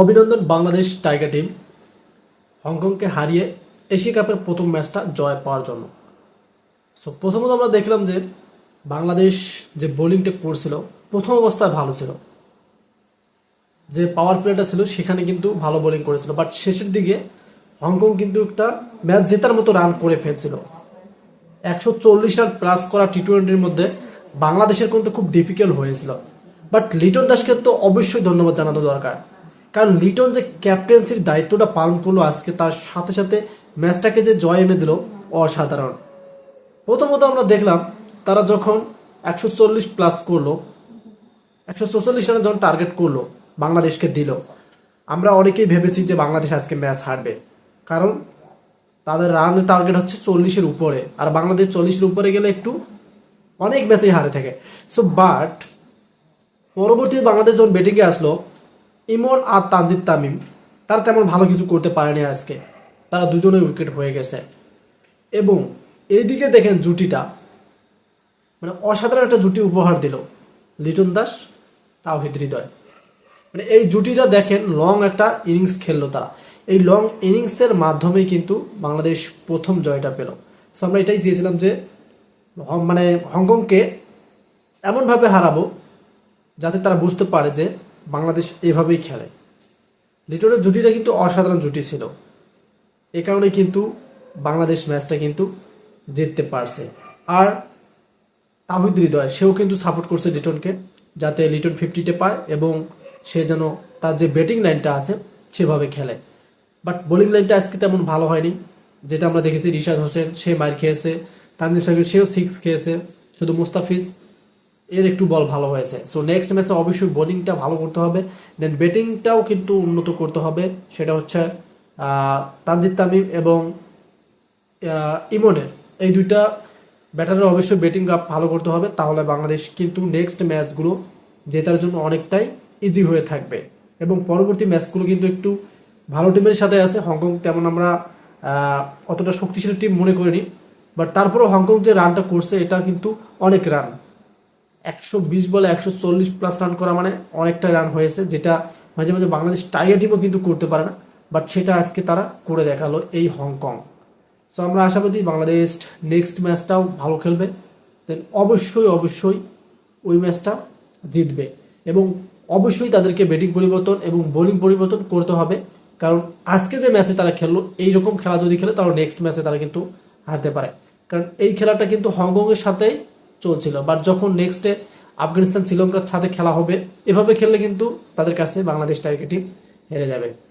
অভিনন্দন Bangladesh tiger team. হংকংকে হারিয়ে Asia কাপের প্রথম ম্যাচটা জয় পাওয়ার জন্য। সো প্রথমত আমরা দেখলাম যে বাংলাদেশ যে বোলিংটা করছিল, প্রথম অবস্থায় ভালো ছিল। যে পাওয়ার প্লেটা ছিল, সেখানে কিন্তু ভালো বোলিং করেছিল। বাট শেষের দিকে হংকং কিন্তু একটা ম্যাচ জেতার মতো রান করে ফেলছিল। একশো চল্লিশ রান প্লাস করা টি টোয়েন্টির মধ্যে বাংলাদেশের কিন্তু খুব ডিফিকাল্ট হয়েছিল। বাট লিটন দাসকে তো অবশ্যই ধন্যবাদ জানানো দরকার। কারণ লিটন যে ক্যাপ্টেন্সির দায়িত্বটা পালন করল আজকে, তার সাথে সাথে ম্যাচটাকে যে জয় এনে দিল, অসাধারণ। প্রথমত আমরা দেখলাম, তারা যখন একশো চল্লিশ প্লাস করল, একশো চৌচল্লিশ রানের যখন টার্গেট করল, বাংলাদেশকে দিল, আমরা অনেকেই ভেবেছি যে বাংলাদেশ আজকে ম্যাচ হারবে। কারণ তাদের রান টার্গেট হচ্ছে চল্লিশের উপরে, আর বাংলাদেশ চল্লিশের উপরে গেলে একটু অনেক ম্যাচেই হারে থাকে। সো বাট পরবর্তী বাংলাদেশ যখন ব্যাটিংয়ে আসলো ইমন আর তানজিদ তামিম, তারা তেমন ভালো কিছু করতে পারেনি আজকে। তারা দুজনে উইকেট হয়ে গেছে। এবং এইদিকে দেখেন জুটিটা। মানে অসাধারণ একটা জুটি উপহার দিল লিটন দাস, তাওহিদ হৃদয়। মানে এই জুটিটা দেখেন লং একটা ইনিংস খেললো তারা। এই লং ইনিংসের মাধ্যমে কিন্তু বাংলাদেশ প্রথম জয়টা পেল। সো আমরা এটাই চেয়েছিলাম যে মানে হংকংকে এমনভাবে হারাবো যাতে তারা বুঝতে পারে যে বাংলাদেশ এভাবেই খেলে। লিটনের জুটিটা কিন্তু অসাধারণ জুটি ছিল। এ কারণে কিন্তু বাংলাদেশ ম্যাচটা কিন্তু জিততে পারছে। আর তাহিদ হৃদয়, সেও কিন্তু সাপোর্ট করছে লিটনকে, যাতে লিটন ফিফটিতে পায় এবং সে যেন তার যে ব্যাটিং লাইনটা আছে, সেভাবে খেলে। বাট বোলিং লাইনটা আজকে তেমন ভালো হয়নি। যেটা আমরা দেখেছি রিশাদ হোসেন, সে মার খেয়েছে। তানজিম সাকিব, সেও সিক্স খেয়েছে। শুধু মুস্তাফিজ এর একটু বল ভালো হয়েছে। সো নেক্সট ম্যাচে অবশ্যই বোলিংটা ভালো করতে হবে। দেন ব্যাটিংটাও কিন্তু উন্নত করতে হবে। সেটা হচ্ছে তানজিদ তামিম এবং ইমনের। এই দুইটা ব্যাটারের অবশ্যই ব্যাটিং ভালো করতে হবে। তাহলে বাংলাদেশ কিন্তু নেক্সট ম্যাচগুলো জেতার জন্য অনেকটাই ইজি হয়ে থাকবে। এবং পরবর্তী ম্যাচগুলো কিন্তু একটু ভালো টিমের সাথে আছে। হংকং তেমন আমরা অতটা শক্তিশালী টিম মনে করিনি। বাট তারপরেও হংকং যে রানটা করছে, এটা কিন্তু অনেক রান একশো বিশ বলে একশো চল্লিশ প্লাস রান করা মানে অনেকটা রান হয়েছে, যেটা মাঝে মাঝে বাংলাদেশ টাইগার টিমও কিন্তু করতে পারে না বাট সেটা আজকে তারা করে দেখাল এই হংকং। সো আমরা আশাবাদী বাংলাদেশ নেক্সট ম্যাচটাও ভালো খেলবে দেন অবশ্যই অবশ্যই ওই ম্যাচটা জিতবে। এবং অবশ্যই তাদেরকে ব্যাটিং পরিবর্তন এবং বোলিং পরিবর্তন করতে হবে, কারণ আজকে যে ম্যাচে তারা খেললো, এইরকম খেলা যদি খেলে তাহলে নেক্সট ম্যাচে তারা কিন্তু হারতে পারে। কারণ এই খেলাটা কিন্তু হংকংয়ের সাথেই চলছিল। বা যখন নেক্সটে আফগানিস্তান শ্রীলঙ্কার সাথে খেলা হবে, এভাবে খেললে কিন্তু তাদের কাছে বাংলাদেশ টিম হেরে যাবে।